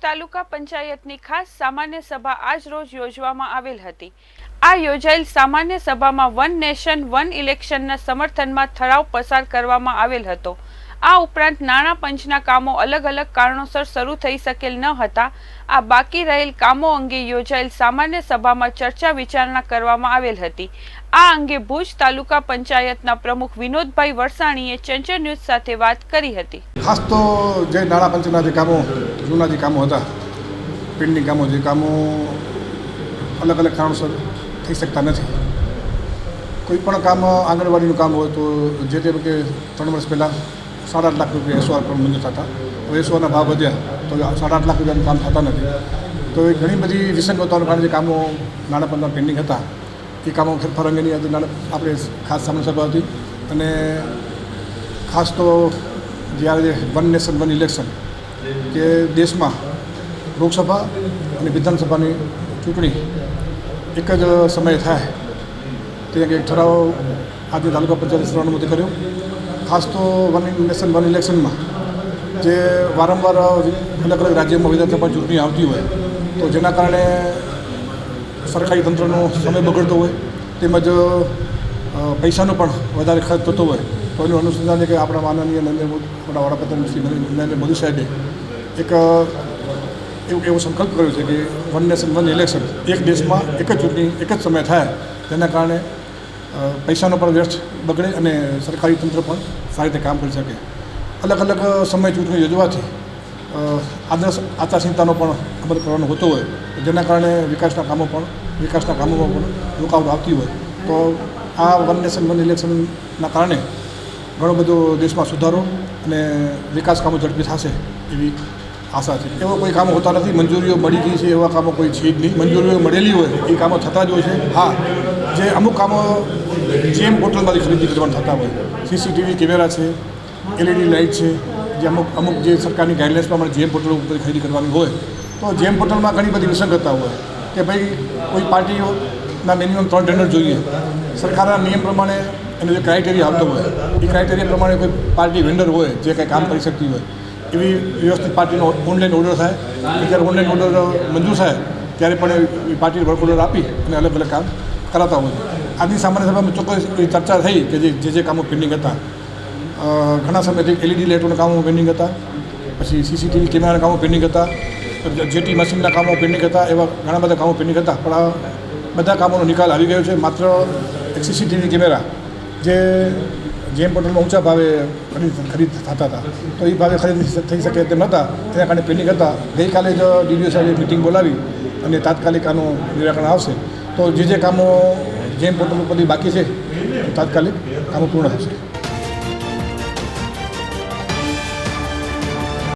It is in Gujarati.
તાલુકા પંચાયતની ખાસ સામાન્ય સભા આજ રોજ યોજવામાં આવેલ હતી. આ યોજાયેલ સામાન્ય સભામાં વન નેશન, વન ઇલેક્શનના સમર્થનમાં ઠરાવ પસાર કરવામાં આવેલ હતો. આ ઉપરાંત નાણાં પંચના કામો અલગ અલગ કારણોસર શરૂ થઈ શકેલ ન હતા. આ બાકી રહેલ કામો અંગે યોજાયેલ સામાન્ય સભામાં ચર્ચા વિચારણા કરવામાં આવેલ હતી. આ અંગે ભુજ તાલુકા પંચાયતના પ્રમુખ વિનોદભાઈ વરસાણીએ ચંચળ ન્યૂઝ સાથે વાત કરી હતી. ખાસ તો જે નાણાં પંચના જે કામો, જૂના જે કામો હતા, પેન્ડિંગ કામો જે કામો અલગ અલગ કારણોસર થઈ શકતા નથી. કોઈ પણ કામ આંગણવાડીનું કામ હોય તો જે તે ત્રણ વર્ષ પહેલાં સાડા આઠ લાખ રૂપિયા એસઓઆર પણ મંજૂર થતા. હવે એસઓઆરના ભાવ વધ્યા તો સાડા આઠ લાખ રૂપિયાનું કામ થતા નથી. તો એ ઘણી બધી વિસંગતોના કારણે જે કામો નાણાં પંચના પેન્ડિંગ હતા, એ કામો ફેરફાર અંગેની આપણે ખાસ સામે સભા હતી. અને ખાસ તો જ્યારે વન નેશન, વન ઇલેક્શન કે દેશમાં લોકસભા અને વિધાનસભાની ચૂંટણી એક જ સમયે થાય. તે એક ઠરાવ આજે તાલુકા પંચાયત સર્વાનુમતિ કર્યો. ખાસ તો વન નેશન વન ઇલેક્શનમાં જે વારંવાર અલગ અલગ રાજ્યોમાં વિધાનસભા ચૂંટણી આવતી હોય, તો જેના કારણે સરકારી તંત્રનો સમય બગડતો હોય, તેમજ પૈસાનો પણ વધારે ખર્ચ થતો હોય, તો એનું અનુસંધાન કે આપણા માનનીય નરેન્દ્ર મોદી વડાપ્રધાન શ્રી નરેન્દ્ર મોદી સાહેબે એક એવું, એવો સંકલ્પ કર્યો છે કે વન નેશન, વન ઇલેક્શન એક દેશમાં એક જ ચૂંટણી, એક જ સમય થાય, તેના કારણે પૈસાનો પણ વ્યર્થ બગડે અને સરકારી તંત્ર પણ સારી રીતે કામ કરી શકે. અલગ અલગ સમય ચૂંટણી યોજવાથી આદર્શ આચારસંહિતાનો પણ અમલ કરવાનો હોતો હોય, જેના કારણે વિકાસના કામો પણ, વિકાસના કામોમાં પણ રૂકાવટ આવતી હોય. તો આ વન નેશન, વન ઇલેક્શનના કારણે ઘણો બધો દેશમાં સુધારો અને વિકાસ કામો ઝડપી થશે એવી આશા છે. એવા કોઈ કામો હોતા નથી. મંજૂરીઓ મળી ગઈ છે, એવા કામો કોઈ છે જ નહીં. મંજૂરીઓ મળેલી હોય, એ કામો થતા જ હોય છે. હા, જે અમુક કામો જેમ પોર્ટલમાંથી ખરીદી કરવાનું થતા હોય. સીસીટીવી કેમેરા છે એલઈડી લાઇટ છે, જે અમુક અમુક જે સરકારની ગાઈડલાઇન્સ પ્રમાણે જેમ બોટલ ઉપર ખરીદી કરવાની હોય, તો જેમ પોર્ટલમાં ઘણી બધી વિસંગતતા હોય કે ભાઈ કોઈ પાર્ટીઓના મિનિમમ ત્રણ ટેન્ડર જોઈએ. સરકારના નિયમ પ્રમાણે એનો જે ક્રાઇટેરિયા આવતો હોય, એ ક્રાઇટેરિયા પ્રમાણે કોઈ પાર્ટી વેન્ડર હોય, જે કંઈ કામ કરી શકતી હોય, એવી વ્યવસ્થિત પાર્ટીનો ઓનલાઈન ઓર્ડર થાય. જ્યારે ઓનલાઈન ઓર્ડર મંજૂર થાય, ત્યારે પણ એ પાર્ટીને વર્ક ઓર્ડર આપી અને અલગ અલગ કામ કરાતા હોય. આજની સામાન્ય સભામાં ચોક્કસ એવી ચર્ચા થઈ કે જે જે કામો પેન્ડિંગ હતા. ઘણા સમયથી એલઈડી લાઇટોના કામો પેન્ડિંગ હતા. પછી સીસીટીવી કેમેરાના કામો પેન્ડિંગ હતા. જેટી મશીનના કામો પેન્ડિંગ હતા, એવા ઘણા બધા કામો પેન્ડિંગ હતા. પણ આ બધા કામોનો નિકાલ આવી ગયો છે. માત્ર એક સીસીટીવી કેમેરા જે જેમ પોર્ટલમાં ઊંચા ભાવે ખરીદ ખરીદ થતા હતા. તો એ ભાવે ખરીદ થઈ શકે તેમ નહોતા તેના કારણે પેન્ડિંગ હતા. ગઈકાલે જ ડીડીઓ સાહેબે મિટિંગ બોલાવી અને તાત્કાલિક આનું નિરાકરણ આવશે. તો જે જે કામો જેમ પોર્ટલ ઉપરથી બાકી છે તાત્કાલિક કામો પૂર્ણ થશે.